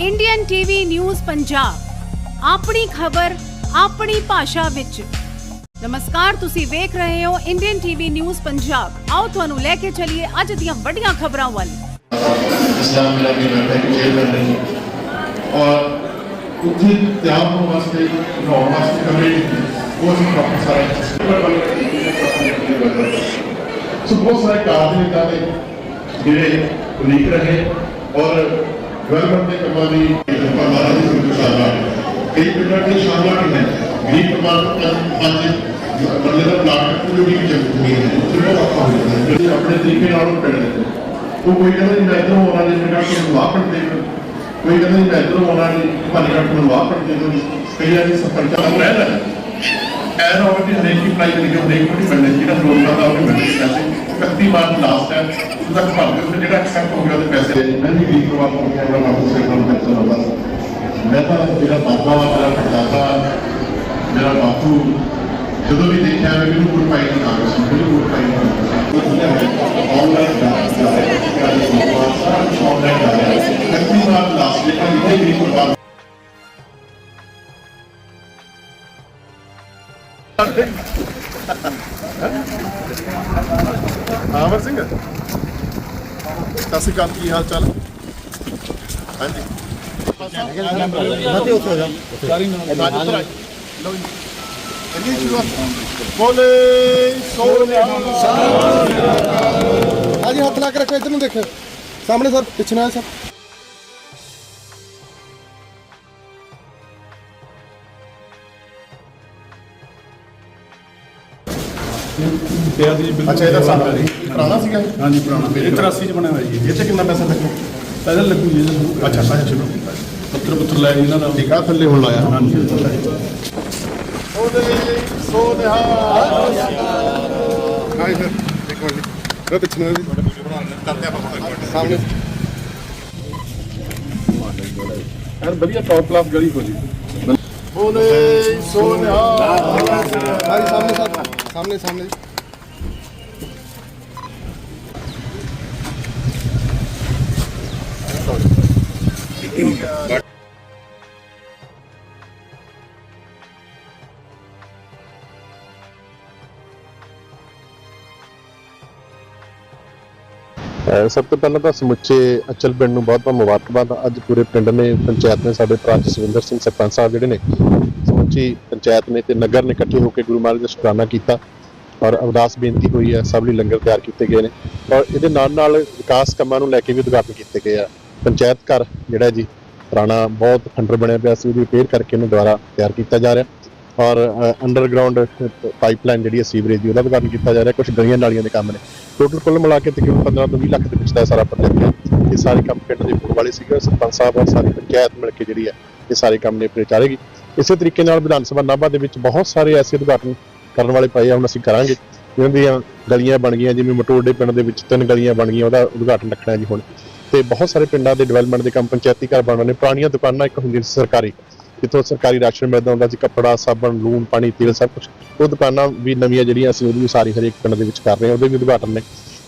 Indian TV news Punjab ਆਪਣੀ ਖਬਰ ਆਪਣੀ ਭਾਸ਼ਾ ਵਿੱਚ। ਨਮਸਕਾਰ ਤੁਸੀਂ ਵੇਖ ਰਹੇ ਹੋ ਇੰਡੀਅਨ ਟੀਵੀ ਨਿਊਜ਼ ਪੰਜਾਬ ਆਓ ਤੁਹਾਨੂੰ ਲੈ ਕੇ ਚੱਲੀਏ ਅੱਜ ਦੀਆਂ ਵੱਡੀਆਂ ਖਬਰਾਂ ਵੱਲ। ਇਸਲਾਮ ਲਾਗੇ ਬੈਠੇ ਜੇਲ੍ਹ ਵਿੱਚ ਨਹੀਂ ਔਰ ਉੱਥੇ ਧਿਆਨ ਨੂੰ ਵਾਸਤੇ ਨੌਰ ਵਾਸਤੇ ਕਮਰੇ ਉਹ ਵੀ ਕਾਫੀ ਸਾਰੇ ਸੋ। ਬਹੁਤ ਸਾਰੇ ਕਾਰਨ ਇਦਾਂ ਦੇ ਜਿਹੜੇ ਉਲੀਕ ਰਹੇ ਔਰ ਡਿਵੈਲਪਮੈਂਟ ਦੇ ਕੰਮਾਂ ਦੀ ਪਰਮਾਰਾ ਦੀ ਸੁਰੱਖਿਆ ਕਈ ਪਿੰਡਾਂ ਦੇ ਸ਼ਾਮਲ ਨੇ। ਗਰੀਬ ਪਰਿਵਾਰ ਤੋਂ ਪੰਜ ਬੰਦੇ ਦਾ ਪਲਾਟ ਪੂਰੀ ਵੀ ਜਮੂਰੀ ਹੈ ਉੱਥੇ ਬਹੁਤ ਔਖਾ ਹੋ ਜਾਂਦਾ ਹੈ। ਜਿਹੜੇ ਆਪਣੇ ਤਰੀਕੇ ਨਾਲ ਉਹ ਪਿੰਡ ਦੇ ਉਹ ਕੋਈ ਕਹਿੰਦਾ ਜੀ, ਮੈਂ ਇੱਧਰੋਂ ਆਉਣਾ ਜੀ ਮੇਰਾ ਕੋਈ ਵਾਪਰ ਦੇ ਦਿਓ। ਕੋਈ ਕਹਿੰਦਾ ਜੀ, ਮੈਂ ਇੱਧਰੋਂ ਆਉਣਾ ਜੀ ਭਾਜੀ ਕੱਟ ਨੂੰ ਵਾਪਰ ਦੇ ਦਿਓ ਕਈਆਂ ਦੀ ਸਰਪੰਚਾਂ ਨੂੰ ਰਹਿ ਰਿਹਾ ਐਨ ਹੋਵੇ ਕਿ ਹਰੇਕ ਦੀ ਅਪਲਾਈ ਕਰੀ ਜੋ ਹਰੇਕ ਕੋਈ ਬੰਦੇ ਜਿਹੜਾ ਲੋਨ ਕਰਦਾ ਉਹਨੇ ਬੰਦੇ ਪੈਸੇ 31 ਮਾਰਚ ਲਾਸਟ ਹੈ ਉਹਦਾ ਭਰ ਦੇ ਉੱਤੇ ਜਿਹੜਾ ਐਕਸੈਪਟ ਹੋ ਗਿਆ ਉਹਦੇ ਪੈਸੇ ਮੈਂ ਵੀ ਵੀਕ ਵਾਰ ਹੋ ਗਿਆ ਮੇਰਾ ਬਾਪੂ ਸੇ ਨਾਲ ਪੈਸਾ ਨਾ ਬਸ ਮੈਂ ਤਾਂ ਮੇਰਾ ਬਾਬਾ ਮੇਰਾ ਪੜਦਾਦਾ ਮੇਰਾ ਬਾਪੂ ਜਦੋਂ ਵੀ ਦੇਖਿਆ ਮੈਂ ਮੈਨੂੰ ਕੋਈ ਪਾਈ ਨਹੀਂ ਕਾਂਗਰਸ ਨੂੰ ਮੈਨੂੰ ਕੋਈ ਪਾਈ ਨਹੀਂ ਆਨਲਾਈਨ ਦਾ ਸਾਰਾ ਕੁਝ ਆਨਲਾਈਨ ਦਾ ਹੈ ਐਕਟਿਵ ਨਾਲ ਲਾਸਟ ਡੇ ਤੱਕ ਇਹ ਵੀ ਅਮਰ ਸਿੰਘ ਸਤਿ ਸ਼੍ਰੀ ਅਕਾਲ ਕੀ ਹਾਲ ਚਾਲ? ਹਾਂਜੀ। ਮਤੇ ਉੱਥੇ ਹੋ ਜਾ। ਉੱਤਰ ਆਏ ਲਓ ਜੀ। ਕਰੀਏ ਸ਼ੁਰੂਆਤ। ਬੋਲੇ ਸੋਨਿਆ ਹਾਂਜੀ ਹੱਥ ਲਾ ਕੇ ਰੱਖੋ ਇੱਧਰ ਨੂੰ ਦੇਖੋ ਸਾਹਮਣੇ ਸਰ ਪਿੱਛੇ ਨਾਲ ਸਰ। ਪਿਆ ਜੀ ਬਿਲਕੁਲ ਅੱਛਾ ਇਹਦਾ ਸਾਡਾ ਪੁਰਾਣਾ ਸੀਗਾ ਇਹ? ਹਾਂਜੀ ਪੁਰਾਣਾ ਮੇਰੇ। 83 ਚ ਬਣਿਆ ਹੋਇਆ ਜੀ। ਇਹ 'ਚ ਕਿੰਨਾ ਪੈਸਾ ਲੱਗੂ? ਪਹਿਲਾਂ ਲੱਗੂ ਜੀ ਇਹਦਾ ਸ਼ੁਰੂ ਅੱਛਾ ਅੱਛਾ ਚਲੋ ਪੱਤਰ ਪੁੱਤਰ ਲੈ ਜੀ ਇਹਨਾਂ ਦਾ। ਠੀਕ ਆ ਥੱਲੇ ਹੁਣ ਲਾਇਆ। ਹਾਂਜੀ। ਹਾਈ ਸਰ ਇੱਕ ਮਿੰਟ ਉਹ ਪਿੱਛੇ ਆਪਾਂ ਸਾਹਮਣੇ। ਯਾਰ ਵਧੀਆ ਟੌਪ ਕਲਾਸ ਗਲੀ ਹੋ ਜੀ ਬੋਲੇ ਸੋਨਿਆ ਸਾਹਮਣੇ ਸਰ ਸਾਹਮਣੇ ਸਾਹਮਣੇ ਅਹ ਸਭ ਤੋਂ ਪਹਿਲਾਂ ਤਾਂ ਸਮੁੱਚੇ ਅਚਲ ਪਿੰਡ ਨੂੰ ਬਹੁਤ ਬਹੁਤ ਮੁਬਾਰਕਬਾਦ। ਅੱਜ ਪੂਰੇ ਪਿੰਡ ਨੇ, ਪੰਚਾਇਤ ਨੇ, ਸਾਡੇ ਭਰਾ ਜਸਵਿੰਦਰ ਸਿੰਘ ਸਰਪੰਚ ਸਾਹਿਬ ਜਿਹੜੇ ਨੇ, ਸਮੁੱਚੀ ਪੰਚਾਇਤ ਨੇ ਤੇ ਨਗਰ ਨੇ ਇਕੱਠੇ ਹੋ ਕੇ ਗੁਰੂ ਮਹਾਰਾਜ ਦਾ ਸ਼ੁਕਰਾਨਾ ਕੀਤਾ ਔਰ ਅਰਦਾਸ ਬੇਨਤੀ ਹੋਈ ਹੈ, ਸਭ ਲਈ ਲੰਗਰ ਤਿਆਰ ਕੀਤੇ ਗਏ ਨੇ ਔਰ ਇਹਦੇ ਨਾਲ ਨਾਲ ਵਿਕਾਸ ਕੰਮਾਂ ਨੂੰ ਲੈ ਕੇ ਵੀ ਉਦਘਾਟਨ ਕੀਤੇ ਗਏ ਆ। ਪੰਚਾਇਤ ਘਰ ਜਿਹੜਾ ਜੀ, ਪੁਰਾਣਾ ਬਹੁਤ ਖੰਡਰ ਬਣਿਆ ਪਿਆ ਸੀ, ਉਹਦੀ ਰਿਪੇਅਰ ਕਰਕੇ ਇਹਨੂੰ ਦੁਬਾਰਾ ਤਿਆਰ ਕੀਤਾ ਜਾ ਰਿਹਾ। ਔਰ ਅੰਡਰਗਰਾਉਂਡ ਪਾਈਪਲਾਈਨ ਜਿਹੜੀ ਹੈ ਸੀਵਰੇਜ ਦੀ, ਉਹਦਾ ਉਦਘਾਟਨ ਕੀਤਾ ਜਾ ਰਿਹਾ ਕੁਝ ਗਲੀਆਂ ਨਾਲੀਆਂ ਦੇ ਕੰਮ ਨੇ। ਟੋਟਲ ਕੁੱਲ ਮਿਲਾ ਕੇ ਤਕਰੀਬਨ 15 ਤੋਂ 20 ਲੱਖ ਦੇ ਵਿੱਚ ਦਾ ਸਾਰਾ ਪ੍ਰੋਜੈਕਟ ਹੈ। ਇਹ ਸਾਰੇ ਕੰਮ ਪਿੰਡ ਦੇ ਹੋਣ ਵਾਲੇ ਸੀਗੇ, ਸਰਪੰਚ ਸਾਹਿਬ ਔਰ ਸਾਰੀ ਪੰਚਾਇਤ ਮਿਲ ਕੇ ਜਿਹੜੀ ਹੈ, ਇਹ ਸਾਰੇ ਕੰਮ ਨੇ ਚਾਰੇਗੀ ਇਸੇ ਤਰੀਕੇ ਨਾਲ ਵਿਧਾਨ ਸਭਾ ਨਾਭਾ ਦੇ ਵਿੱਚ ਬਹੁਤ ਸਾਰੇ ਐਸੇ ਉਦਘਾਟਨ ਕਰਨ ਵਾਲੇ ਪਏ ਆ, ਹੁਣ ਅਸੀਂ ਕਰਾਂਗੇ। ਜਿਨ੍ਹਾਂ ਦੀਆਂ ਗਲੀਆਂ ਬਣ ਗਈਆਂ, ਜਿਵੇਂ ਮਟੋੜੇ ਪਿੰਡ ਦੇ ਵਿੱਚ ਤਿੰਨ ਗਲੀਆਂ ਬਣ ਗਈਆਂ, ਉਹਦਾ ਉਦਘਾਟਨ ਰੱਖਣਾ ਜੀ ਹੁਣ। ਤੇ ਬਹੁਤ ਸਾਰੇ ਪਿੰਡਾਂ ਦੇ ਡਿਵੈਲਪਮੈਂਟ ਦੇ ਕੰਮ, ਪੰਚਾਇਤੀ ਘਰ ਬਣ ਰਹੇ ਨੇ, ਪੁਰਾਣੀਆਂ ਦੁਕਾਨਾਂ ਇੱਕ ਹੁੰਦੀਆਂ ਸੀ ਸਰਕਾਰੀ, ਜਿੱਥੋਂ ਸਰਕਾਰੀ ਰਾਸ਼ਨ ਮਿਲਦਾ ਹੁੰਦਾ ਸੀ, ਕੱਪੜਾ, ਸਾਬਣ, ਲੂਣ, ਪਾਣੀ, ਤੇਲ, ਸਭ ਕੁਝ ਉਹ ਦੁਕਾਨਾਂ ਵੀ ਨਵੀਆਂ ਜਿਹੜੀਆਂ ਅਸੀਂ ਉਹਦੀ ਵੀ ਸਾਰੀ ਹਰੇਕ ਪਿੰਡ ਦੇ ਵਿੱਚ ਕਰ ਰਹੇ ਹਾਂ, ਉਹਦੇ ਵੀ ਉਦਘਾਟਨ ਨੇ।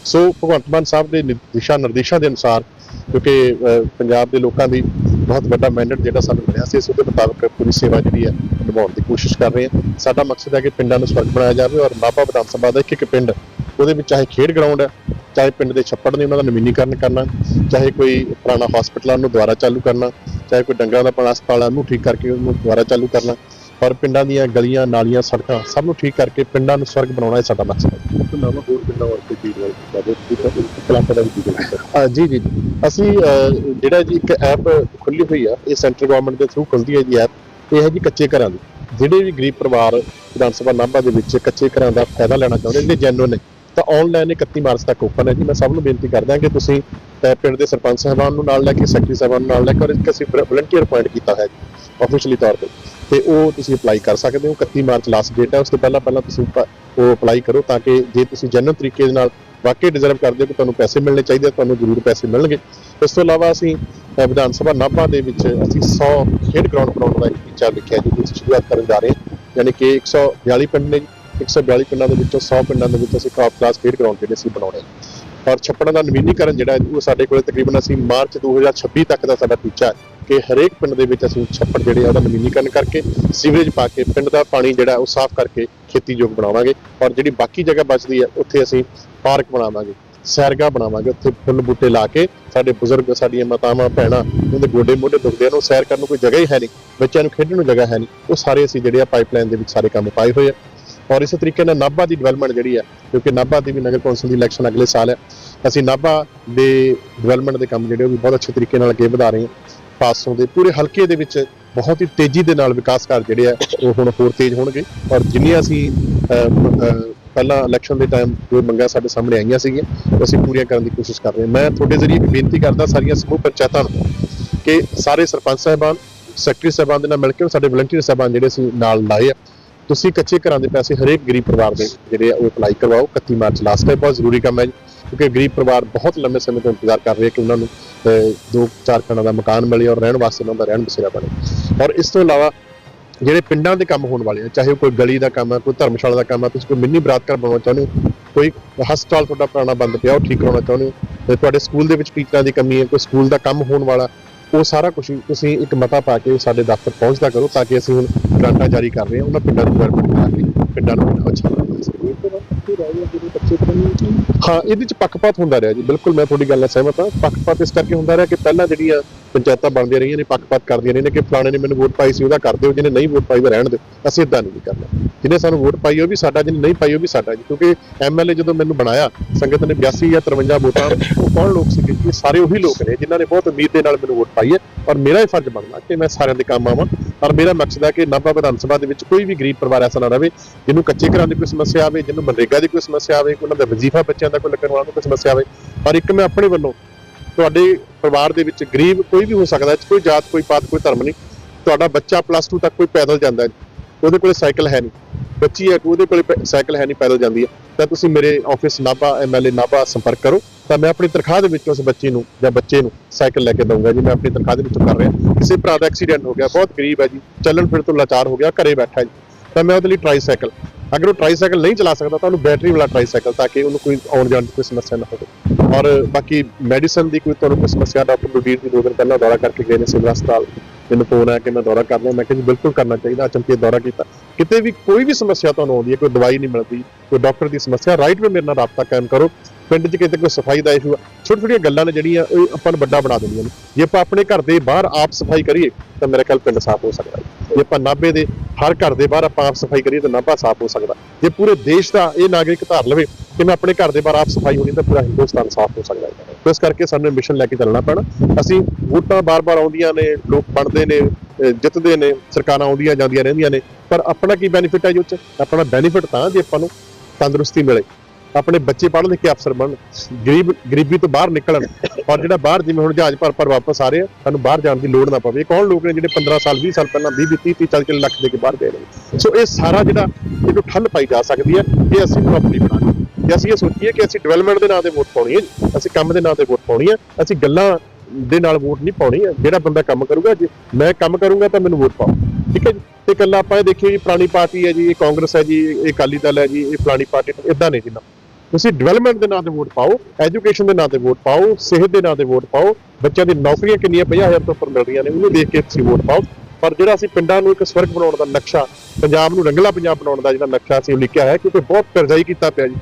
ਸੋ ਭਗਵੰਤ ਮਾਨ ਸਾਹਿਬ ਦੇ ਨਿ- ਦਿਸ਼ਾ ਨਿਰਦੇਸ਼ਾਂ ਦੇ ਅਨੁਸਾਰ, ਕਿਉਂਕਿ ਪੰਜਾਬ ਦੇ ਲੋਕਾਂ ਦੀ ਬਹੁਤ ਵੱਡਾ ਮੈਂਡੇਟ ਜਿਹੜਾ ਸਾਨੂੰ ਮਿਲਿਆ ਸੀ ਇਸ ਉਹਦੇ ਮੁਤਾਬਕ ਪੂਰੀ ਸੇਵਾ ਜਿਹੜੀ ਹੈ ਨਿਭਾਉਣ ਦੀ ਕੋਸ਼ਿਸ਼ ਕਰ ਰਹੇ ਹਾਂ। ਸਾਡਾ ਮਕਸਦ ਹੈ ਕਿ ਪਿੰਡਾਂ ਨੂੰ ਸਵਰਗ ਬਣਾਇਆ ਜਾਵੇ ਔਰ ਨਾਭਾ ਵਿਧਾਨ ਸਭਾ ਦਾ ਇੱਕ ਇੱਕ ਪਿੰਡ, ਉਹਦੇ ਵਿੱਚ ਚਾਹੇ ਖੇਡ ਗਰਾਊਂਡ ਹੈ ਚਾਹੇ ਪਿੰਡ ਦੇ ਛੱਪੜ ਨੇ ਉਹਨਾਂ ਦਾ ਨਵੀਨੀਕਰਨ ਕਰਨਾ ਚਾਹੇ ਕੋਈ ਪੁਰਾਣਾ ਹਸਪੀਟਲ ਨੂੰ ਦੁਬਾਰਾ ਚਾਲੂ ਕਰਨਾ ਚਾਹੇ ਕੋਈ ਡੰਗਰਾਂ ਦਾ ਪਣਾ ਹਸਪਤਾਲ ਉਹਨੂੰ ਠੀਕ ਕਰਕੇ ਉਹਨੂੰ ਦੁਬਾਰਾ ਚਾਲੂ ਕਰਨਾ। ਔਰ ਪਿੰਡਾਂ ਦੀਆਂ ਗਲੀਆਂ ਨਾਲੀਆਂ ਸੜਕਾਂ ਸਭ ਨੂੰ ਠੀਕ ਕਰਕੇ ਪਿੰਡਾਂ ਨੂੰ ਸਵਰਗ ਬਣਾਉਣਾ ਇਹ ਸਾਡਾ ਮਕਸਦ ਹੈ। ਜੀ ਜੀ। ਅਸੀਂ ਜਿਹੜਾ ਜੀ ਇੱਕ ਐਪ ਖੁੱਲੀ ਹੋਈ ਆ ਇਹ ਸੈਂਟਰ ਗਵਰਨਮੈਂਟ ਦੇ ਥਰੂ ਖੁੱਲਦੀ ਹੈ ਜੀ ਐਪ ਇਹ ਹੈ ਜੀ ਕੱਚੇ ਘਰਾਂ ਦੀ। ਜਿਹੜੇ ਵੀ ਗਰੀਬ ਪਰਿਵਾਰ ਵਿਧਾਨ ਸਭਾ ਨਾਭਾ ਦੇ ਵਿੱਚ ਕੱਚੇ ਘਰਾਂ ਦਾ ਫਾਇਦਾ ਲੈਣਾ ਚਾਹੁੰਦੇ ਨੇ ਜੈਨੂਨ ਨੇ ਤਾਂ ਆਨਲਾਈਨ 31 ਮਾਰਚ ਤੱਕ ਓਪਨ ਹੈ ਜੀ। ਮੈਂ ਸਭ ਨੂੰ ਬੇਨਤੀ ਕਰਦਾ ਕਿ ਤੁਸੀਂ ਪਿੰਡ ਦੇ ਸਰਪੰਚ ਸਾਹਿਬਾਨ ਨੂੰ ਨਾਲ ਲੈ ਕੇ, ਸੈਕਟਰੀ ਸਾਹਿਬਾਨ ਨੂੰ ਨਾਲ ਲੈ ਕੇ, ਔਰ ਇੱਕ ਅਸੀਂ ਵਲੰਟੀਅਰ ਅਪਾਇੰਟ ਕੀਤਾ ਹੈ ਜੀ ਆਫੀਸ਼ੀਅਲੀ ਤੌਰ ਤੇ। ਤੇ ਉਹ ਤੁਸੀਂ ਅਪਲਾਈ ਕਰ ਸਕਦੇ ਹੋ। 31 ਮਾਰਚ ਲਾਸਟ ਡੇਟ ਹੈ। ਉਸ ਤੋਂ ਪਹਿਲਾਂ ਪਹਿਲਾਂ ਤੁਸੀਂ ਉਹ ਅਪਲਾਈ ਕਰੋ ਤਾਂ ਕਿ ਜੇ ਤੁਸੀਂ ਜੈਨੂਨ ਤਰੀਕੇ ਦੇ ਨਾਲ ਵਾਕਈ ਡਿਜ਼ਰਵ ਕਰਦੇ ਹੋ ਕਿ ਤੁਹਾਨੂੰ ਪੈਸੇ ਮਿਲਣੇ ਚਾਹੀਦੇ ਤੁਹਾਨੂੰ ਜ਼ਰੂਰ ਪੈਸੇ ਮਿਲਣਗੇ। ਇਸ ਤੋਂ ਇਲਾਵਾ ਅਸੀਂ ਵਿਧਾਨ ਸਭਾ ਨਾਭਾ ਦੇ ਵਿੱਚ ਅਸੀਂ 100 ਖੇਡ ਗਰਾਊਂਡ ਬਣਾਉਣ ਦਾ ਇੱਕ ਟੀਚਾ ਲਿਖਿਆ ਜਿਹਦੀ ਅਸੀਂ ਸ਼ੁਰੂਆਤ ਕਰਨ ਜਾ ਰਹੇ ਹਾਂ ਯਾਨੀ ਕਿ 142 ਪਿੰਡ ਨੇ 142 ਪਿੰਡਾਂ ਦੇ ਵਿੱਚੋਂ 100 ਪਿੰਡਾਂ ਦੇ ਵਿੱਚ ਅਸੀਂ ਟਾਪ ਕਲਾਸ ਖੇਡ ਗਰਾਊਂਡ ਜਿਹੜੇ ਅਸੀਂ ਬਣਾਉਣੇ ਆ। ਔਰ ਛੱਪੜਾਂ ਦਾ ਨਵੀਨੀਕਰਨ ਜਿਹੜਾ ਉਹ ਸਾਡੇ ਕੋਲੇ ਤਕਰੀਬਨ ਅਸੀਂ ਮਾਰਚ 2026 ਤੱਕ ਦਾ ਸਾਡਾ ਟੀਚਾ ਹੈ ਕਿ ਹਰੇਕ ਪਿੰਡ ਦੇ ਵਿੱਚ ਅਸੀਂ ਛੱਪੜ ਜਿਹੜੇ ਆ, ਉਹਦਾ ਨਵੀਨੀਕਰਨ ਕਰਕੇ ਸੀਵਰੇਜ ਪਾ ਕੇ ਪਿੰਡ ਦਾ ਪਾਣੀ ਜਿਹੜਾ, ਉਹ ਸਾਫ਼ ਕਰਕੇ ਖੇਤੀਯੋਗ ਬਣਾਵਾਂਗੇ ਔਰ ਜਿਹੜੀ ਬਾਕੀ ਜਗ੍ਹਾ ਬਚਦੀ ਹੈ, ਉੱਥੇ ਅਸੀਂ ਪਾਰਕ ਬਣਾਵਾਂਗੇ ਸੈਰਗਾ ਬਣਾਵਾਂਗੇ, ਉੱਥੇ ਫੁੱਲ ਬੂਟੇ ਲਾ ਕੇ ਸਾਡੇ ਬਜ਼ੁਰਗ, ਸਾਡੀਆਂ ਮਾਤਾਵਾਂ, ਭੈਣਾਂ ਉਹਦੇ ਗੋਡੇ ਮੋਢੇ ਦੁਖਦੇ ਨੂੰ ਸੈਰ ਕਰਨ ਨੂੰ ਕੋਈ ਜਗ੍ਹਾ ਹੀ ਹੈ ਨਹੀਂ, ਬੱਚਿਆਂ ਨੂੰ ਖੇਡਣ ਨੂੰ ਜਗ੍ਹਾ ਹੈ ਨਹੀਂ, ਉਹ ਸਾਰੇ ਅਸੀਂ ਜਿਹੜੇ ਆ ਪਾਈਪਲਾਈਨ ਦੇ ਵਿੱਚ ਸਾਰੇ ਕੰਮ ਪਾਏ ਹੋਏ ਆ ਔਰ ਇਸੇ ਤਰੀਕੇ ਨਾਲ ਨਾਭਾ ਦੀ ਡਿਵੈਲਪਮੈਂਟ ਜਿਹੜੀ ਹੈ, ਕਿਉਂਕਿ ਨਾਭਾ ਦੀ ਵੀ ਨਗਰ ਕੌਂਸਲ ਦੀ ਇਲੈਕਸ਼ਨ ਅਗਲੇ ਸਾਲ ਹੈ, ਅਸੀਂ ਨਾਭਾ ਦੇ ਡਿਵੈਲਪਮੈਂਟ ਦੇ ਕੰਮ ਜਿਹੜੇ ਉਹ ਵੀ ਬਹੁਤ ਅੱਛੇ ਤਰੀਕੇ ਨਾਲ ਅੱਗੇ ਵਧਾ ਰਹੇ ਹਾਂ। ਪਾਸੋਂ ਦੇ ਪੂਰੇ ਹਲਕੇ ਦੇ ਵਿੱਚ ਬਹੁਤ ਹੀ ਤੇਜ਼ੀ ਦੇ ਨਾਲ ਵਿਕਾਸ ਕਾਰਜ ਜਿਹੜੇ ਆ ਉਹ ਹੁਣ ਹੋਰ ਤੇਜ਼ ਹੋਣਗੇ। ਔਰ ਜਿੰਨੀਆਂ ਅਸੀਂ ਪਹਿਲਾਂ ਇਲੈਕਸ਼ਨ ਦੇ ਟਾਈਮ ਜੋ ਮੰਗਾਂ ਸਾਡੇ ਸਾਹਮਣੇ ਆਈਆਂ ਸੀਗੀਆਂ, ਉਹ ਅਸੀਂ ਪੂਰੀਆਂ ਕਰਨ ਦੀ ਕੋਸ਼ਿਸ਼ ਕਰ ਰਹੇ ਹਾਂ। ਮੈਂ ਤੁਹਾਡੇ ਜ਼ਰੀਏ ਬੇਨਤੀ ਕਰਦਾ ਸਾਰੀਆਂ ਸਮੂਹ ਪੰਚਾਇਤਾਂ ਨੂੰ ਕਿ ਸਾਰੇ ਸਰਪੰਚ ਸਾਹਿਬਾਨ, ਸੈਕਟਰੀ ਸਾਹਿਬਾਨ ਦੇ ਨਾਲ ਮਿਲ ਕੇ ਸਾਡੇ ਵਲੰਟੀਅਰ ਸਾਹਿਬਾਨ ਜਿਹੜੇ ਅਸੀਂ ਨਾਲ ਲਾਏ ਆ ਤੁਸੀਂ ਕੱਚੇ ਘਰਾਂ ਦੇ ਪੈਸੇ ਹਰੇਕ ਗਰੀਬ ਪਰਿਵਾਰ ਦੇ ਜਿਹੜੇ ਆ, ਉਹ ਅਪਲਾਈ ਕਰਵਾਓ 31 ਮਾਰਚ ਲਾਸਟ ਹੈ ਬਹੁਤ ਜ਼ਰੂਰੀ ਕੰਮ ਹੈ ਜੀ, ਕਿਉਂਕਿ ਗਰੀਬ ਪਰਿਵਾਰ ਬਹੁਤ ਲੰਮੇ ਸਮੇਂ ਤੋਂ ਇੰਤਜ਼ਾਰ ਕਰ ਰਹੇ ਕਿ ਉਹਨਾਂ ਨੂੰ ਦੋ ਚਾਰ ਖਾਣਾ ਦਾ ਮਕਾਨ ਮਿਲੇ ਔਰ ਰਹਿਣ ਵਾਸਤੇ ਉਹਨਾਂ ਦਾ ਰਹਿਣ ਬਸੇਰਾ ਬਣੇ। ਔਰ ਇਸ ਤੋਂ ਇਲਾਵਾ ਜਿਹੜੇ ਪਿੰਡਾਂ ਦੇ ਕੰਮ ਹੋਣ ਵਾਲੇ ਆ, ਚਾਹੇ ਉਹ ਕੋਈ ਗਲੀ ਦਾ ਕੰਮ ਹੈ ਕੋਈ ਧਰਮਸ਼ਾਲਾ ਦਾ ਕੰਮ ਹੈ ਤੁਸੀਂ ਕੋਈ ਮਿੰਨੀ ਬਰਾਤ ਘਰ ਬਣਾਉਣਾ ਚਾਹੁੰਦੇ ਹੋ, ਕੋਈ ਹਸਪਤਾਲ ਤੁਹਾਡਾ ਪੁਰਾਣਾ ਬੰਦ ਪਿਆ, ਉਹ ਠੀਕ ਕਰਾਉਣਾ ਚਾਹੁੰਦੇ ਹੋ, ਤੇ ਤੁਹਾਡੇ ਸਕੂਲ ਦੇ ਵਿੱਚ ਟੀਚਰਾਂ ਦੀ ਕਮੀ ਹੈ, ਕੋਈ ਸਕੂਲ ਦਾ ਕੰਮ ਹੋਣ ਵਾਲਾ ਉਹ ਸਾਰਾ ਕੁਝ ਤੁਸੀਂ ਇੱਕ ਮਤਾ ਪਾ ਕੇ ਸਾਡੇ ਦਫ਼ਤਰ ਪਹੁੰਚਦਾ ਕਰੋ ਤਾਂ ਕਿ ਅਸੀਂ ਹੁਣ ਗ੍ਰਾਂਟਾਂ ਜਾਰੀ ਕਰ ਰਹੇ ਹਾਂ, ਉਹਨਾਂ ਪਿੰਡਾਂ ਦੀ ਡਿਵੈਲਪਮੈਂਟ ਕਰਾ ਕੇ ਪਿੰਡਾਂ ਨੂੰ ਅੱਛਾ ਬਣਾ ਸਕੀਏ। ਹਾਂ, ਇਹਦੇ ਚ ਪੱਖਪਾਤ ਹੁੰਦਾ ਰਿਹਾ ਜੀ, ਬਿਲਕੁਲ ਮੈਂ ਤੁਹਾਡੀ ਗੱਲ ਨਾਲ ਸਹਿਮਤ ਹਾਂ। ਪੱਖਪਾਤ ਇਸ ਕਰਕੇ ਹੁੰਦਾ ਰਿਹਾ ਕਿ ਪਹਿਲਾਂ ਜਿਹੜੀਆਂ ਪੰਚਾਇਤਾਂ ਬਣਦੀਆਂ ਰਹੀਆਂ ਨੇ, ਪੱਖਪਾਤ ਕਰਦੀਆਂ ਰਹੀਆਂ ਨੇ ਕਿ ਫਲਾਣੇ ਨੇ ਮੈਨੂੰ ਵੋਟ ਪਾਈ ਸੀ, ਉਹਦਾ ਕਰ ਦਿਓ, ਜਿਹਨੇ ਨਹੀਂ ਵੋਟ ਪਾਈ ਉਹ ਰਹਿਣ ਦਿਓ। ਅਸੀਂ ਇਦਾਂ ਨਹੀਂ ਕਰਨਾ। ਜਿਹਨੇ ਸਾਨੂੰ ਵੋਟ ਪਾਈ ਉਹ ਵੀ ਸਾਡਾ, ਜਿਹਨੇ ਨਹੀਂ ਪਾਈ ਉਹ ਵੀ ਸਾਡਾ ਜੀ। ਕਿਉਂਕਿ ਐਮਐਲਏ ਜਦੋਂ ਮੈਨੂੰ ਬਣਾਇਆ, ਸੰਗਤ ਨੇ 82 ਜਾਂ 53 ਵੋਟਾਂ, ਉਹ ਕੌਣ ਲੋਕ ਸੀਗੇ ਇਹ ਸਾਰੇ ਉਹੀ ਲੋਕ ਨੇ ਜਿਨ੍ਹਾਂ ਨੇ ਬਹੁਤ ਉਮੀਦ ਦੇ ਨਾਲ ਮੈਨੂੰ ਵੋਟ ਪਾਈ ਹੈ। ਔਰ ਮੇਰਾ ਇਹ ਫਰਜ਼ ਬਣਦਾ ਕਿ ਮੈਂ ਸਾਰਿਆਂ ਦੇ ਕੰਮ ਆਵਾਂ। ਔਰ ਮੇਰਾ ਮਕਸਦ ਹੈ ਕਿ ਨਾਭਾ ਵਿਧਾਨ ਸਭਾ ਦੇ ਵਿੱਚ ਕੋਈ ਵੀ ਗਰੀਬ ਪਰਿਵਾਰ ਐਸਾ ਨਾ ਰਹੇ, ਜਿਹਨੂੰ ਕੱਚੇ ਘਰਾਂ ਦੀ ਕੋਈ ਸਮੱਸਿਆ ਆਵੇ, ਜਿਹਨੂੰ ਮਨਰੇਗਾ ਦੀ ਕੋਈ ਸਮੱਸਿਆ ਆਵੇ, ਕੋਈ ਉਹਨਾਂ ਦਾ ਵਜ਼ੀਫਾ ਬੱਚਿਆਂ ਦਾ ਕੋਈ ਲੱਗਣ ਵਾਲਾ ਕੋਈ ਸਮੱਸਿਆ ਆਵੇ। ਪਰ ਇੱਕ ਮੈਂ ਆਪਣੇ ਵੱਲੋਂ ਤੁਹਾਡੇ ਪਰਿਵਾਰ ਦੇ ਵਿੱਚ ਗਰੀਬ ਕੋਈ ਵੀ ਹੋ ਸਕਦਾ, ਕੋਈ ਜਾਤ, ਕੋਈ ਪਾਤ, ਕੋਈ ਧਰਮ ਨਹੀਂ, ਤੁਹਾਡਾ ਬੱਚਾ ਪਲੱਸ 2 ਤੱਕ ਕੋਈ ਪੈਦਲ ਜਾਂਦਾ ਹੈ ਉਹਦੇ ਕੋਲੇ ਸਾਈਕਲ ਹੈ ਨਹੀਂ। ਬੱਚੀ ਹੈ, ਉਹਦੇ ਕੋਲੇ ਸਾਈਕਲ ਹੈ ਨਹੀਂ, ਪੈਦਲ ਜਾਂਦੀ ਹੈ। ਤਾਂ ਤੁਸੀਂ ਮੇਰੇ ਆਫਿਸ ਨਾਭਾ ਐਮਐਲਏ ਨਾਭਾ ਸੰਪਰਕ ਕਰੋ। ਤਾਂ ਮੈਂ ਆਪਣੀ ਤਨਖਾਹ ਦੇ ਵਿੱਚੋਂ ਉਸ ਬੱਚੀ ਨੂੰ ਜਾਂ ਬੱਚੇ ਨੂੰ ਸਾਈਕਲ ਲੈ ਕੇ ਦਊਂਗਾ ਜੀ। ਮੈਂ ਆਪਣੀ ਤਨਖਾਹ ਦੇ ਵਿੱਚੋਂ ਕਰ ਰਿਹਾ। ਕਿਸੇ ਭਰਾ ਦਾ ਐਕਸੀਡੈਂਟ ਹੋ ਗਿਆ, ਬਹੁਤ ਗਰੀਬ ਹੈ ਜੀ। ਚੱਲਣ ਫਿਰ ਤੋਂ ਲਾਚਾਰ ਹੋ ਗਿਆ, ਘਰੇ ਬੈਠਾ ਜੀ। ਤਾਂ ਮੈਂ ਉਹਦੇ ਲਈ ਟ੍ਰਾਈਸਾਈਕਲ ਅਗਰ ਉਹ ਟ੍ਰਾਈਸਾਈਕਲ ਨਹੀਂ ਚਲਾ ਸਕਦਾ ਤਾਂ ਉਹਨੂੰ ਬੈਟਰੀ ਵਾਲਾ ਟ੍ਰਾਈਸਾਈਕਲ ਤਾਂ ਕਿ ਉਹਨੂੰ ਕੋਈ ਆਉਣ ਜਾਣ ਦੀ ਕੋਈ ਸਮੱਸਿਆ ਨਾ ਹੋਵੇ। ਔਰ ਬਾਕੀ ਮੈਡੀਸਨ ਦੀ ਕੋਈ ਤੁਹਾਨੂੰ ਕੋਈ ਸਮੱਸਿਆ ਡਾਕਟਰ ਬਲਬੀਰ ਜੀ ਦੋ ਦਿਨ ਪਹਿਲਾਂ ਦੌਰਾ ਕਰਕੇ ਗਏ ਨੇ ਸਿਵਲ ਹਸਪਤਾਲ। ਮੈਨੂੰ ਫੋਨ ਆਇਆ ਕਿ ਮੈਂ ਦੌਰਾ ਕਰ ਲਿਆ ਮੈਂ ਕਿਹਾ ਜੀ, ਬਿਲਕੁਲ ਕਰਨਾ ਚਾਹੀਦਾ। ਚੰਕੇ ਦੌਰਾ ਕੀਤਾ। ਕਿਤੇ ਵੀ ਕੋਈ ਵੀ ਸਮੱਸਿਆ ਤੁਹਾਨੂੰ ਆਉਂਦੀ ਹੈ, ਕੋਈ ਦਵਾਈ ਨਹੀਂ ਮਿਲਦੀ, ਕੋਈ ਡਾਕਟਰ ਦੀ ਸਮੱਸਿਆ ਰਾਈਟ ਵੇ ਮੇਰੇ ਨਾਲ ਰਾਬਤਾ ਕਾਇਮ ਕਰੋ। ਪਿੰਡ 'ਚ ਕਿਤੇ ਕੋਈ ਸਫ਼ਾਈ ਦਾ ਇਸ਼ੂ ਛੋਟੀ ਛੋਟੀਆਂ ਗੱਲਾਂ ਨੇ ਜਿਹੜੀਆਂ, ਉਹ ਆਪਾਂ ਨੂੰ ਵੱਡਾ ਬਣਾ ਦਿੰਦੀਆਂ ਨੇ। ਜੇ ਆਪਾਂ ਆਪਣੇ ਘਰ ਦੇ ਬਾਹਰ ਆਪ ਸਫ਼ਾਈ ਕਰੀਏ, ਤਾਂ ਮੇਰੇ ਖਿਆਲ ਪਿੰਡ ਸਾਫ਼ ਹੋ ਸਕਦਾ ਹੈ। ਜੇ ਆਪਾਂ ਨਾਭੇ ਦੇ ਹਰ ਘਰ ਦੇ ਬਾਹਰ ਆਪਾਂ ਆਪ ਸਫ਼ਾਈ ਕਰੀਏ ਤਾਂ ਨਾਭਾ ਸਾਫ਼ ਹੋ ਸਕਦਾ। ਜੇ ਪੂਰੇ ਦੇਸ਼ ਦਾ ਇਹ ਨਾਗਰਿਕ ਧਾਰ ਲਵੇ ਕਿ ਮੈਂ ਆਪਣੇ ਘਰ ਦੇ ਬਾਹਰ ਆਪ ਸਫ਼ਾਈ ਹੋਣੀ ਤਾਂ ਪੂਰਾ ਹਿੰਦੁਸਤਾਨ ਸਾਫ਼ ਹੋ ਸਕਦਾ ਹੈ। ਇਸ ਕਰਕੇ ਸਾਨੂੰ ਮਿਸ਼ਨ ਲੈ ਕੇ ਚੱਲਣਾ ਪੈਣਾ। ਅਸੀਂ ਵੋਟਾਂ ਬਾਰ-ਬਾਰ ਆਉਂਦੀਆਂ ਨੇ, ਲੋਕ ਬਣਦੇ ਨੇ ਜਿੱਤਦੇ ਨੇ, ਸਰਕਾਰਾਂ ਆਉਂਦੀਆਂ ਜਾਂਦੀਆਂ ਰਹਿੰਦੀਆਂ ਨੇ। ਪਰ ਆਪਣਾ ਕੀ ਬੈਨੀਫਿਟ ਹੈ ਜੀ 'ਚ? ਆਪਣਾ ਬੈਨੀਫਿਟ ਤਾਂ ਜੇ ਆਪਾਂ ਨੂੰ ਤੰਦਰੁਸਤੀ ਮਿਲੇ। ਆਪਣੇ ਬੱਚੇ ਪੜ੍ਹ ਲਿਖ ਕੇ ਅਫਸਰ ਬਣਨ ਗਰੀਬ ਗਰੀਬੀ ਤੋਂ ਬਾਹਰ ਨਿਕਲਣ ਔਰ ਜਿਹੜਾ ਬਾਹਰ ਜਿਵੇਂ ਹੁਣ ਜਹਾਜ਼ ਭਰ ਭਰ ਵਾਪਸ ਆ ਰਹੇ ਆ ਸਾਨੂੰ ਬਾਹਰ ਜਾਣ ਦੀ ਲੋੜ ਨਾ ਪਵੇ। ਕੌਣ ਲੋਕ ਨੇ ਜਿਹੜੇ 15 ਸਾਲ 20 ਸਾਲ ਪਹਿਲਾਂ 20 30 30 40 ਲੱਖ ਦੇ ਕੇ ਬਾਹਰ ਗਏ ਨੇ? ਸੋ ਇਹ ਸਾਰਾ ਜਿਹੜਾ ਇਹਨੂੰ ਠੱਲ ਪਾਈ ਜਾ ਸਕਦੀ ਹੈ ਇਹ ਅਸੀਂ ਨੂੰ ਆਪਣੀ ਜੇ ਅਸੀਂ ਇਹ ਸੋਚੀਏ ਕਿ ਅਸੀਂ ਡਿਵੈਲਪਮੈਂਟ ਦੇ ਨਾਂ ਤੇ ਵੋਟ ਪਾਉਣੀ ਹੈ ਜੀ, ਅਸੀਂ ਕੰਮ ਦੇ ਨਾਂ ਤੇ ਵੋਟ ਪਾਉਣੀ ਹੈ ਅਸੀਂ ਗੱਲਾਂ ਦੇ ਨਾਲ ਵੋਟ ਨਹੀਂ ਪਾਉਣੀ ਹੈ ਜਿਹੜਾ ਬੰਦਾ ਕੰਮ ਕਰੂਗਾ ਜੇ ਮੈਂ ਕੰਮ ਕਰੂੰਗਾ ਤਾਂ ਮੈਨੂੰ ਵੋਟ ਪਾਓ। ਠੀਕ ਹੈ ਜੀ? ਤੇ ਕੱਲਾ ਆਪਾਂ ਇਹ ਦੇਖੀਏ ਜੀ ਪੁਰਾਣੀ ਪਾਰਟੀ ਹੈ ਜੀ ਇਹ ਕਾਂਗਰਸ ਹੈ ਜੀ ਇਹ ਅਕਾਲੀ ਦਲ ਹੈ ਜੀ ਇਹ ਫਲਾਣੀ ਪਾਰਟੀ ਇਦਾਂ ਨਹੀਂ ਜੀ ਨਾ। ਤੁਸੀਂ ਡਿਵੈਲਪਮੈਂਟ ਦੇ ਨਾਂ ਤੇ ਵੋਟ ਪਾਓ ਐਜੂਕੇਸ਼ਨ ਦੇ ਨਾਂ ਤੇ ਵੋਟ ਪਾਓ, ਸਿਹਤ ਦੇ ਨਾਂ ਤੇ ਵੋਟ ਪਾਓ, ਬੱਚਿਆਂ ਦੀ ਨੌਕਰੀਆਂ ਕਿੰਨੀਆਂ 50000 ਤੋਂ ਉੱਪਰ ਮਿਲ ਰਹੀਆਂ ਨੇ, ਉਹਨੂੰ ਦੇਖ ਕੇ ਤੁਸੀਂ ਵੋਟ ਪਾਓ। ਪਰ ਜਿਹੜਾ ਅਸੀਂ ਪਿੰਡਾਂ ਨੂੰ ਇੱਕ ਸਵਰਗ ਬਣਾਉਣ ਦਾ ਨਕਸ਼ਾ, ਪੰਜਾਬ ਨੂੰ ਰੰਗਲਾ ਪੰਜਾਬ ਬਣਾਉਣ ਦਾ ਜਿਹੜਾ ਨਕਸ਼ਾ ਅਸੀਂ ਲਿਖਿਆ ਹੈ, ਕਿਉਂਕਿ ਬਹੁਤ ਕਰਜ਼ਾਈ ਕੀਤਾ ਪਿਆ ਜੀ।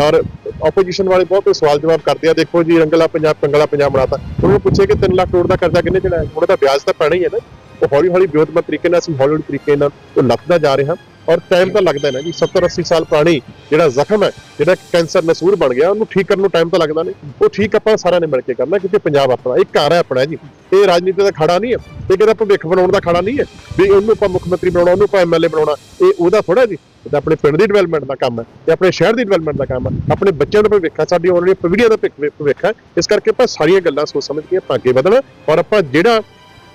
ਔਰ ਆਪੋਜੀਸ਼ਨ ਵਾਲੇ ਬਹੁਤ ਸਵਾਲ ਜਵਾਬ ਕਰਦੇ ਆ, ਦੇਖੋ ਜੀ ਰੰਗਲਾ ਪੰਜਾਬ, ਕੰਗਲਾ ਪੰਜਾਬ ਬਣਾਤਾ। ਉਹਨਾਂ ਨੂੰ ਪੁੱਛੇ ਕਿ 3 ਲੱਖ ਕਰੋੜ ਦਾ ਕਰਜ਼ਾ ਕਿੰਨੇ ਚੜਾਇਆ ਹੁਣ ਤਾਂ ਵਿਆਜ ਤਾਂ ਪੈਣਾ ਹੀ ਹੈ ਨਾ। ਉਹ ਹੌਲੀ ਹੌਲੀ ਵਿਉਂਤਮਤ ਤਰੀਕੇ ਨਾਲ, ਅਸੀਂ ਹੌਲੀ ਹੌਲੀ ਤਰੀਕੇ ਨਾਲ ਉਹ ਲੱਥਦਾ ਜਾ ਰਿਹਾ। ਔਰ ਟਾਈਮ ਤਾਂ ਲੱਗਦਾ ਹੈ ਨਾ ਜੀ। 70 80 ਸਾਲ ਪੁਰਾਣੀ ਜਿਹੜਾ ਜ਼ਖਮ ਹੈ, ਜਿਹੜਾ ਕੈਂਸਰ ਨਸੂਰ ਬਣ ਗਿਆ, ਉਹਨੂੰ ਠੀਕ ਕਰਨ ਨੂੰ ਟਾਈਮ ਤਾਂ ਲੱਗਦਾ ਨਹੀਂ। ਉਹ ਠੀਕ ਆਪਾਂ ਸਾਰਿਆਂ ਨੇ ਮਿਲ ਕੇ ਕਰਨਾ, ਕਿਉਂਕਿ ਪੰਜਾਬ ਆਪਣਾ ਇਹ ਘਰ ਹੈ ਆਪਣਾ ਜੀ। ਇਹ ਰਾਜਨੀਤੀ ਦਾ ਖੜਾ ਨਹੀਂ ਹੈ। ਇਹ ਕਿਹਦਾ ਭਵਿੱਖ ਬਣਾਉਣ ਦਾ ਖੜਾ ਨਹੀਂ ਹੈ। ਵੀ ਉਹਨੂੰ ਆਪਾਂ ਮੁੱਖ ਮੰਤਰੀ ਬਣਾਉਣਾ, ਉਹਨੂੰ ਆਪਾਂ ਐਮਐਲਏ ਬਣਾਉਣਾ, ਇਹ ਉਹਦਾ ਥੋੜਾ ਜੀ। ਇਹ ਆਪਣੇ ਪਿੰਡ ਦੀ ਡਿਵੈਲਪਮੈਂਟ ਦਾ ਕੰਮ ਹੈ ਤੇ ਆਪਣੇ ਸ਼ਹਿਰ ਦੀ ਡਿਵੈਲਪਮੈਂਟ ਦਾ ਕੰਮ ਹੈ। ਆਪਣੇ ਬੱਚਿਆਂ ਦਾ ਭਵਿੱਖ ਹੈ, ਸਾਡੀ ਆਉਣ ਵਾਲੀ ਪੀੜ੍ਹੀਆਂ ਦਾ ਭਵਿੱਖ- ਭਵਿੱਖ ਹੈ। ਇਸ ਕਰਕੇ ਆਪਾਂ ਸਾਰੀਆਂ ਗੱਲਾਂ ਸੋਚ ਸਮਝ ਕੇ ਆਪਾਂ ਅੱਗੇ ਵਧਣਾ ਔਰ ਆਪਾਂ ਜਿਹੜਾ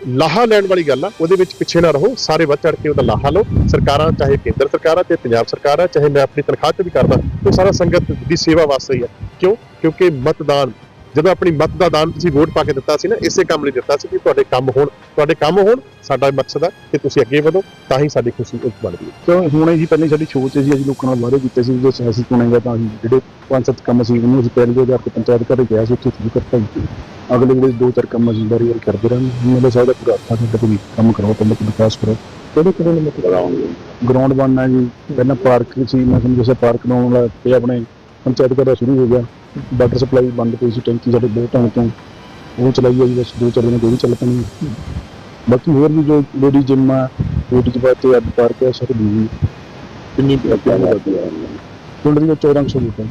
ਲਾਹਾ ਲੈਣ ਵਾਲੀ ਗੱਲ ਆ, ਉਹਦੇ ਵਿੱਚ ਪਿੱਛੇ ਨਾ ਰਹੋ, ਸਾਰੇ ਵੱਧ ਚੜ ਕੇ ਉਹਦਾ ਲਾਹਾ ਲਓ। ਸਰਕਾਰਾਂ, ਚਾਹੇ ਕੇਂਦਰ ਸਰਕਾਰ ਆ ਤੇ ਪੰਜਾਬ ਸਰਕਾਰ ਆ, ਚਾਹੇ ਮੈਂ ਆਪਣੀ ਤਨਖਾਹ ਤੇ ਵੀ ਕਰਦਾ, ਉਹ ਸਾਰਾ ਸੰਗਤ ਦੀ ਸੇਵਾ ਵਾਸਤੇ ਹੀ ਹੈ ਕਿਉਂ? ਕਿਉਂਕਿ ਮਤਦਾਨ ਜਦੋਂ ਆਪਣੀ ਮਤ ਦਾ ਦਾਨ ਤੁਸੀਂ ਵੋਟ ਪਾ ਕੇ ਦਿੱਤਾ ਸੀ ਨਾ ਇਸੇ ਕੰਮ ਲਈ ਦਿੱਤਾ ਸੀ ਕਿ ਤੁਹਾਡੇ ਕੰਮ ਹੋਣ ਤੁਹਾਡੇ ਕੰਮ ਹੋਣ ਸਾਡਾ ਮਕਸਦ ਹੈ ਕਿ ਤੁਸੀਂ ਅੱਗੇ ਵਧੋ ਤਾਂ ਹੀ ਸਾਡੀ ਖੁਸ਼ੀ ਉਸ ਬਣਦੀ ਹੈ। ਕਿਉਂ ਹੁਣੇ ਜੀ ਪਹਿਲੇ ਸਾਡੀ ਸੋਚ ਸੀ ਅਸੀਂ ਲੋਕਾਂ ਨਾਲ ਵਾਅਦੇ ਕੀਤੇ ਸੀ ਜੇ ਅਸੀਂ ਚੁਣੇਗਾ ਤਾਂ ਅਸੀਂ ਜਿਹੜੇ ਪੰਜ ਸੱਤ ਕੰਮ ਸੀ ਉਹਨੂੰ ਅਸੀਂ ਪਹਿਲੇ ਆਧਾਰ ਤੇ ਪੰਚਾਇਤ ਘਰੇ ਗਿਆ ਸੀ ਉੱਥੇ ਸ਼ੁਰੂ ਕਰਤਾ ਜੀ। ਅਗਲੇ ਜਿਹੜੇ ਦੋ ਚਾਰ ਕੰਮ ਅਸੀਂ ਵਾਰੀ ਵਾਰੀ ਕਰਦੇ ਰਹੇ ਮੇਰੇ ਸਾਹਿਬ ਦਾ ਪੂਰਾ ਹੱਥਾਂ ਤੇ ਤੁਸੀਂ ਕੰਮ ਕਰੋ ਪਿੰਡ ਦਾ ਵਿਕਾਸ ਕਰੋ ਕਿਹੜੇ ਕਿਹੜੇ ਨੇ ਮਤਲਬ ਗਰਾਊਂਡ ਬਣਨਾ ਜੀ ਪਹਿਲਾਂ ਪਾਰਕ ਸੀ ਮੈਂ ਦੱਸਿਆ ਪਾਰਕ ਬਣਾਉਣ ਵਾਲਾ ਤੇ ਆਪਣੇ ਪੰਚਾਇਤ ਘਰ ਦਾ ਸ਼ੁਰੂ ਹੋ ਗਿਆ। ਵਾਟਰ ਸਪਲਾਈ ਬੰਦ ਪਈ ਸੀ, ਟੈਂਕੀ ਸਾਡੇ ਬਹੁਤ ਟਾਈਮ ਤੋਂ ਉਹ ਚਲਾਈ ਆ ਜੀ, ਬਸ ਦੋ ਚਾਰ ਦਿਨ ਦੋ ਵੀ ਚੱਲ ਪੈਣੀ ਬਾਕੀ ਹੋਰ ਵੀ ਜੋ ਲੇਡੀ ਜਿਮ ਆ ਲੇਡੀ ਜਿਮ ਤੇ ਅੱਡ ਪਾਰਕ ਹੈ ਸਰ ਦੀ ਕਿੰਨੀ ਪਿੰਡ ਦੀ 1400 ਰੁਪਏ